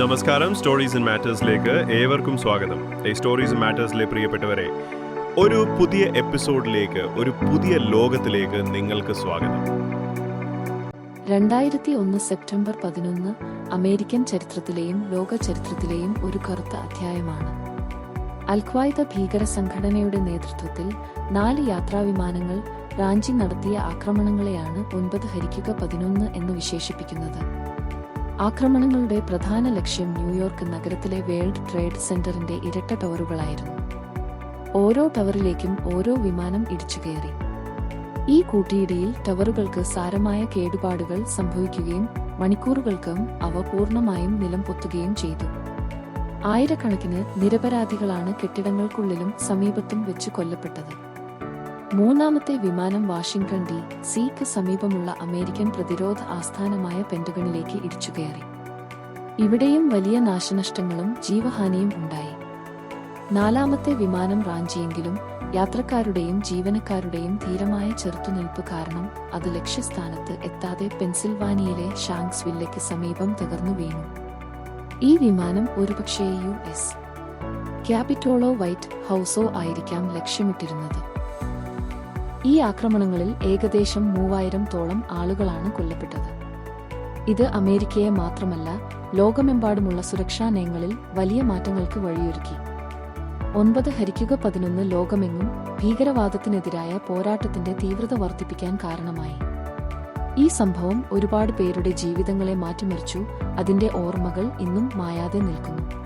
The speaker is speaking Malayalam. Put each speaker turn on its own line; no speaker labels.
നമസ്കാരം. സ്റ്റോറീസ് ഇൻ മാറ്റേഴ്സിലേക്ക് ഏവർക്കും സ്വാഗതം. ഈ സ്റ്റോറീസ് മാറ്റേഴ്സിലെ പ്രിയപ്പെട്ടവരെ ഒരു പുതിയ എപ്പിസോഡിലേക്ക് ഒരു പുതിയ ലോകത്തിലേക്ക് നിങ്ങൾക്ക് സ്വാഗതം.
രണ്ടായിരത്തി ഒന്ന് സെപ്റ്റംബർ പതിനൊന്ന് അമേരിക്കൻ ചരിത്രത്തിലെയും ലോക ചരിത്രത്തിലെയും ഒരു കറുത്ത അധ്യായമാണ്. അൽഖ്വായ്ദ ഭീകര സംഘടനയുടെ നേതൃത്വത്തിൽ നാല് യാത്രാവിമാനങ്ങൾ റാഞ്ചി നടത്തിയ ആക്രമണങ്ങളെയാണ് ഒൻപത് ഹരിക്കുക പതിനൊന്ന് എന്ന് വിശേഷിപ്പിക്കുന്നത്. ആക്രമണങ്ങളുടെ പ്രധാന ലക്ഷ്യം ന്യൂയോർക്ക് നഗരത്തിലെ വേൾഡ് ട്രേഡ് സെന്ററിന്റെ ഇരട്ട ടവറുകളായിരുന്നു. ഓരോ ടവറിലേക്കും ഓരോ വിമാനം ഇടിച്ചു കയറി. ഈ കൂട്ടിയിടിയിൽ ടവറുകൾക്ക് സാരമായ കേടുപാടുകൾ സംഭവിക്കുകയും മണിക്കൂറുകൾക്കും അവ പൂർണമായും നിലം പൊത്തുകയും ചെയ്തു. ആയിരക്കണക്കിന് നിരപരാധികളാണ് കെട്ടിടങ്ങൾക്കുള്ളിലും സമീപത്തും വെച്ച് കൊല്ലപ്പെട്ടത്. മൂന്നാമത്തെ വിമാനം വാഷിംഗ്ടൺ ഡി സിക്ക് സമീപമുള്ള അമേരിക്കൻ പ്രതിരോധ ആസ്ഥാനമായ പെന്റഗണിലേക്ക് ഇടിച്ചുകയറി ഇവിടെയും വലിയ നാശനഷ്ടങ്ങളും ജീവഹാനിയും ഉണ്ടായി. നാലാമത്തെ വിമാനം റാഞ്ചിയെങ്കിലും യാത്രക്കാരുടെയും ജീവനക്കാരുടെയും ധീരമായ ചെറുത്തുനിൽപ്പ് കാരണം അത് ലക്ഷ്യസ്ഥാനത്ത് എത്താതെ പെൻസിൽവാനിയയിലെ ഷാങ്സ് വില്ലയ്ക്ക് സമീപം തകർന്നു വീണു. ഈ വിമാനം ഒരുപക്ഷേ യു എസ്. ക്യാപിറ്റോളോ വൈറ്റ് ഹൗസോ ആയിരിക്കാം ലക്ഷ്യമിട്ടിരുന്നത്. ഈ ആക്രമണങ്ങളിൽ ഏകദേശം മൂവായിരം തോളം ആളുകളാണ് കൊല്ലപ്പെട്ടത്. ഇത് അമേരിക്കയെ മാത്രമല്ല ലോകമെമ്പാടുമുള്ള സുരക്ഷാ നയങ്ങളിൽ വലിയ മാറ്റങ്ങൾക്ക് വഴിയൊരുക്കി. ഒൻപത് ഹരിക്കുക പതിനൊന്ന് ലോകമെങ്ങും ഭീകരവാദത്തിനെതിരായ പോരാട്ടത്തിന്റെ തീവ്രത വർദ്ധിപ്പിക്കാൻ കാരണമായി. ഈ സംഭവം ഒരുപാട് പേരുടെ ജീവിതങ്ങളെ മാറ്റിമറിച്ചു അതിന്റെ ഓർമ്മകൾ ഇന്നും മായാതെ നിൽക്കുന്നു.